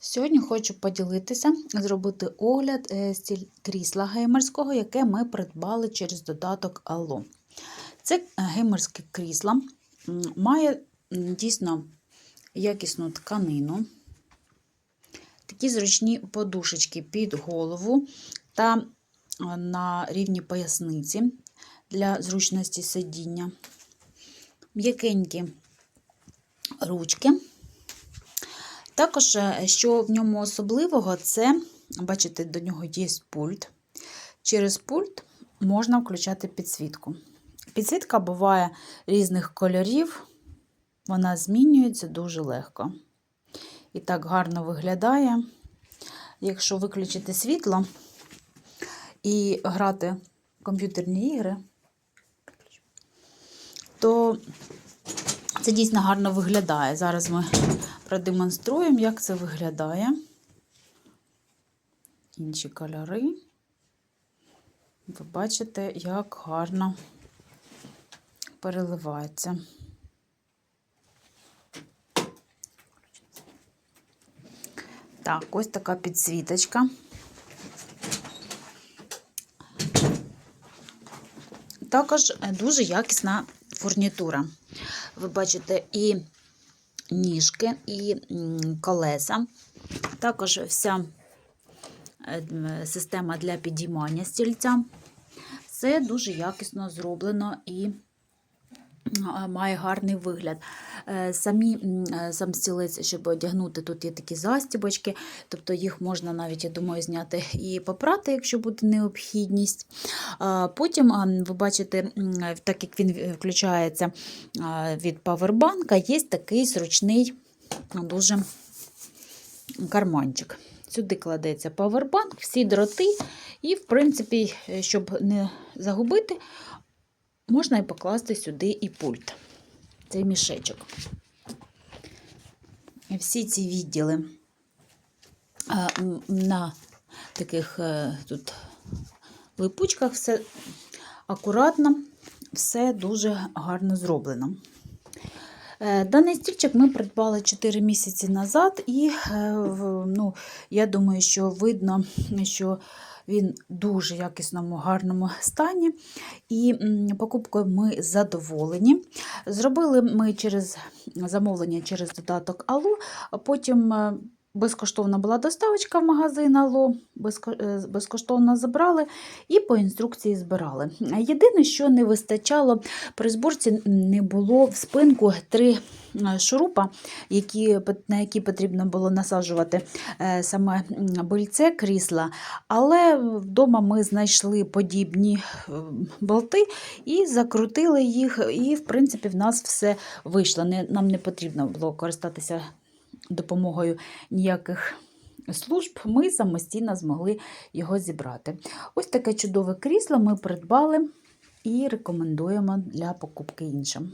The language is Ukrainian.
Сьогодні хочу поділитися, зробити огляд е, стіль крісла геймерського, яке ми придбали через додаток Allo. Це е, геймерське крісло має дійсно якісну тканину, такі зручні подушечки під голову та е, на рівні поясниці для зручності сидіння, м'якенькі ручки. Також, е, що в ньому особливого, це, бачите, до нього є пульт. Через пульт можна включати підсвітку. Підсвітка буває різних кольорів, вона змінюється дуже легко. І так гарно виглядає. Якщо виключити світло і грати в комп'ютерні ігри, то це дійсно гарно виглядає. Зараз ми продемонструємо, як це виглядає. Інші кольори. Ви бачите, як гарно переливається. Так, ось така підсвіточка. Також дуже якісна фурнітура. Ви бачите і ніжки, і колеса. Також вся система для підіймання стільця. Все дуже якісно зроблено і має гарний вигляд. Самі, Сам стілець, щоб одягнути, тут є такі застібочки, тобто їх можна навіть, я думаю, зняти і попрати, якщо буде необхідність. Потім, ви бачите, так як він включається від павербанка, є такий зручний дуже карманчик. Сюди кладеться павербанк, всі дроти, і, в принципі, щоб не загубити, можна і покласти сюди і пульт, цей мішечок. Всі ці відділи на таких тут липучках все акуратно, все дуже гарно зроблено. Даний стільчик ми придбали 4 місяці назад, і ну, я думаю, що видно, що він дуже якісному, гарному стані. І покупкою ми задоволені. Зробили ми через замовлення через додаток Алу, потім. Безкоштовна була доставочка в магазин Алло, безкоштовно забрали і по інструкції збирали. Єдине, що не вистачало, при зборці не було в спинку три шурупа, які, на які потрібно було насаджувати саме больце крісла. Але вдома ми знайшли подібні болти і закрутили їх, і, в принципі, в нас все вийшло. Нам не потрібно було користатися допомогою ніяких служб, ми самостійно змогли його зібрати. Ось таке чудове крісло ми придбали і рекомендуємо для покупки іншим.